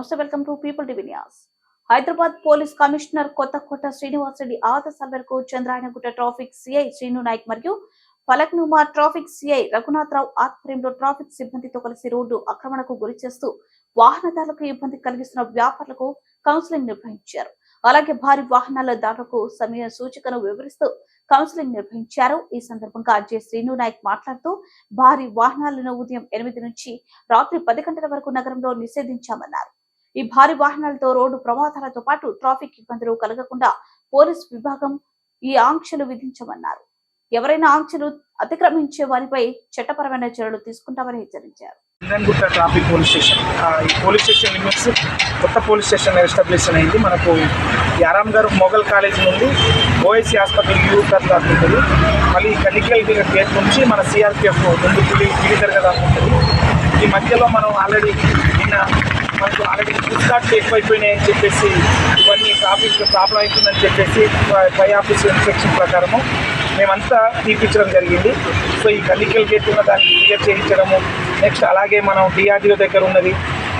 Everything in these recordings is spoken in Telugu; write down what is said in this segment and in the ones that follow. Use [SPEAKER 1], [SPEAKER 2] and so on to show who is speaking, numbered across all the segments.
[SPEAKER 1] నమస్తే welcome to People TV news. Hyderabad police commissioner Kothakota Srinivasa Reddy ఆదేశాల మేరకు చంద్రాయనగుట్ట ట్రాఫిక్ సిఐ శ్రీను నాయక్ మరియు ఫలక్నుమా ట్రాఫిక్ సిఐ రఘునాథరావు ఆధ్వర్యంలో ట్రాఫిక్ సిబ్బందితో కలిసి రోడ్డు ఆక్రమణకు గురి చేస్తూ వాహనదారులకు ఇబ్బంది కలిగిస్తున్న వ్యాపారులకు కౌన్సిలింగ్ నిర్వహించారు. అలాగే భారీ వాహనాల దారులకు సమయ సూచికను వివరిస్తూ కౌన్సిలింగ్ నిర్వహించారు. ఈ సందర్భంగా జె శ్రీను నాయక్ మాట్లాడుతూ భారీ వాహనాలను ఉదయం ఎనిమిది నుంచి రాత్రి పది గంటల వరకు నగరంలో నిషేధించామన్నారు. ఈ భారీ వాహనాలతో రోడ్డు ప్రమాదాలతో పాటు ట్రాఫిక్ ఇబ్బందులు కలగకుండా పోలీస్ విభాగం ఈ ఆంక్షలు విధించమన్నారు. ఎవరైనా ఆంక్షలు అతిక్రమించే వారిపై చట్టపరమైన చర్యలు తీసుకుంటామని హెచ్చరించారు.
[SPEAKER 2] Indangutta traffic police station. ఈ పోలీస్ స్టేషన్ లిమిట్స్ కొత్త పోలీస్ స్టేషన్ ఎస్టాబ్లిష్ అయింది. మనకు యారాం గారు మొఘల్ కాలేజ్ నుండి ఓఎస్సీ హాస్పిటల్ యూ దాకా ఉంటుంది మళ్ళీ కనికల్ గేట్ నుంచి మన సిఆర్పిఎఫ్ ముందు పిలి దగ్గర దాకా ఉంటుంది ఈ మధ్యలో మనం ఆల్రెడీ నిన్న మనకు ఆల్రెడీ ఫ్లిప్కార్ట్లు ఎక్కువైపోయినాయి అని చెప్పేసి ఇవన్నీ ట్రాఫిక్ ప్రాబ్లం అవుతుందని చెప్పేసి పై ఆఫీస్ ఇన్స్ట్రక్షన్ ప్రకారము మేమంతా తీపించడం జరిగింది. సో ఈ కల్లికల్ గేట్ ఉన్న దాన్ని క్లియర్ చేయించడము. నెక్స్ట్ అలాగే మనం డిఆర్డిఓ దగ్గర ఉన్నది.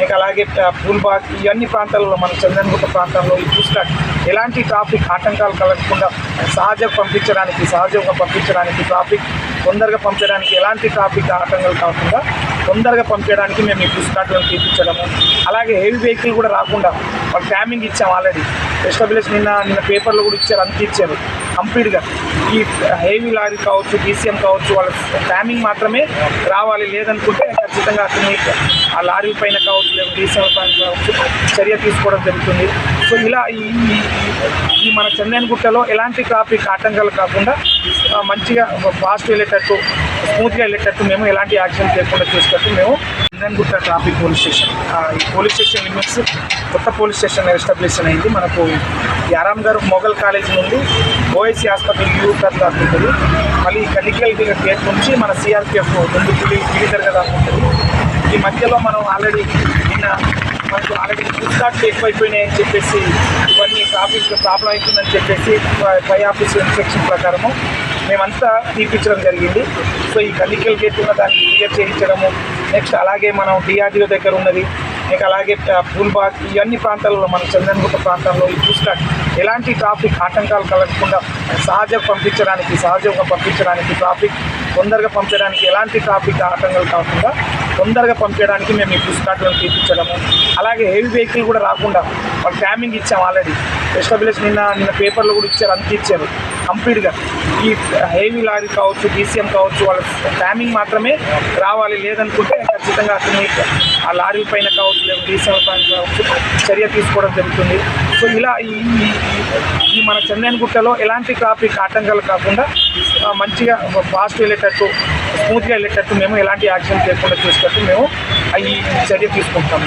[SPEAKER 2] ఇక అలాగే పూల్బాగ్ ఇవన్నీ ప్రాంతాల్లో మన చందన్గుట్ట ప్రాంతంలో ఈ పుస్తక్ ఎలాంటి ట్రాఫిక్ ఆటంకాలు కలగకుండా సహజ పంపించడానికి సహజంగా పంపించడానికి ట్రాఫిక్ తొందరగా పంపించడానికి ఎలాంటి ట్రాఫిక్ ఆటంకాలు కాకుండా తొందరగా పంపించడానికి మేము ఈ పుస్తకాలను తీపించడము అలాగే హెవీ వెహికల్ కూడా రాకుండా వాళ్ళు ట్యామింగ్ ఇచ్చాం ఆల్రెడీ. ఎస్టాబ్లిష్ నిన్న నిన్న పేపర్లు కూడా ఇచ్చారు అంత ఇచ్చారు కంప్లీట్గా. ఈ హెవీ లారీ కావచ్చు డీసీఎం కావచ్చు వాళ్ళ ట్యామింగ్ మాత్రమే రావాలి లేదనుకుంటే ఖచ్చితంగా అతని ఆ లారీ పైన కావచ్చు లేదా డీసీఎం పైన కావచ్చు చర్య తీసుకోవడం జరుగుతుంది. సో ఇలా ఈ ఈ- మన చందనగుట్టలో ఎలాంటి ట్రాఫిక్ ఆటంకాలు కాకుండా మంచిగా ఫాస్ట్ వెళ్ళేటట్టు స్మూత్గా వెళ్ళేటట్టు మేము ఎలాంటి యాక్సిడెంట్ లేకుండా చూసేటట్టు మేము చందనగుట్ట ట్రాఫిక్ పోలీస్ స్టేషన్ ఈ పోలీస్ స్టేషన్ లిమిట్స్ కొత్త పోలీస్ స్టేషన్ ఎస్టాబ్లిష్ అయింది. మనకు యారామ్ గారు మొఘల్ కాలేజ్ నుండి ఓఎస్సీ హాస్పిటల్ యూ దాకా ఉంటుంది మళ్ళీ కలికల్ గేట్ నుంచి మన సిఆర్పిఎఫ్ ముందు పిలి పిలిదర్ దాకా ఉంటుంది. ఈ మధ్యలో మనం ఆల్రెడీ నిన్న మనకు ఆల్రెడీ ఫ్లిప్కార్ట్లు ఎక్కువైపోయినాయి అని చెప్పేసి ఇవన్నీ ట్రాఫిక్ ప్రాబ్లం అవుతుందని చెప్పేసి పై ఆఫీస్ ఇన్స్పెక్షన్ ప్రకారము మేమంతా తీర్పించడం జరిగింది. సో ఈ కనికల్ గేట్ ఉన్న దాన్ని క్లియర్ చేయించడము. నెక్స్ట్ అలాగే మనం డిఆర్డిఓ దగ్గర ఉన్నది. ఇంకా అలాగే పూల్బాగ్ ఇవన్నీ ప్రాంతాల్లో మన చందన్గుట్ట ప్రాంతాల్లో ఈ పుస్తక్ ఎలాంటి ట్రాఫిక్ ఆటంకాలు కలగకుండా సహజ పంపించడానికి సహజంగా పంపించడానికి ట్రాఫిక్ తొందరగా పంపించడానికి ఎలాంటి ట్రాఫిక్ ఆటంకాలు కాకుండా తొందరగా పంపించడానికి మేము ఈ పుస్తకాలను తీపించడము అలాగే హెవీ వెహికల్ కూడా రాకుండా వాళ్ళు ట్యామింగ్ ఇచ్చాం ఆల్రెడీ. ఎస్టాబ్లిష్ నిన్న నిన్న పేపర్లో కూడా ఇచ్చారు అంత ఇచ్చారు. కంప్లీట్గా. ఈ హెవీ లారీ కావచ్చు డీసీఎం కావచ్చు వాళ్ళ టైమింగ్ మాత్రమే రావాలి లేదనుకుంటే ఖచ్చితంగా అతని ఆ లారీ పైన కావచ్చు లేదా డీసీఎం పైన కావచ్చు చర్య తీసుకోవడం జరుగుతుంది. సో ఇలా ఈ ఈ- మన చందనగుట్టలో ఎలాంటి ట్రాఫిక్ ఆటంకాలు కాకుండా మంచిగా ఫాస్ట్ వెళ్ళేటట్టు స్మూత్గా వెళ్ళేటట్టు మేము ఎలాంటి యాక్సిడెంట్ లేకుండా చూసేటట్టు మేము ఈ చర్య తీసుకుంటాము.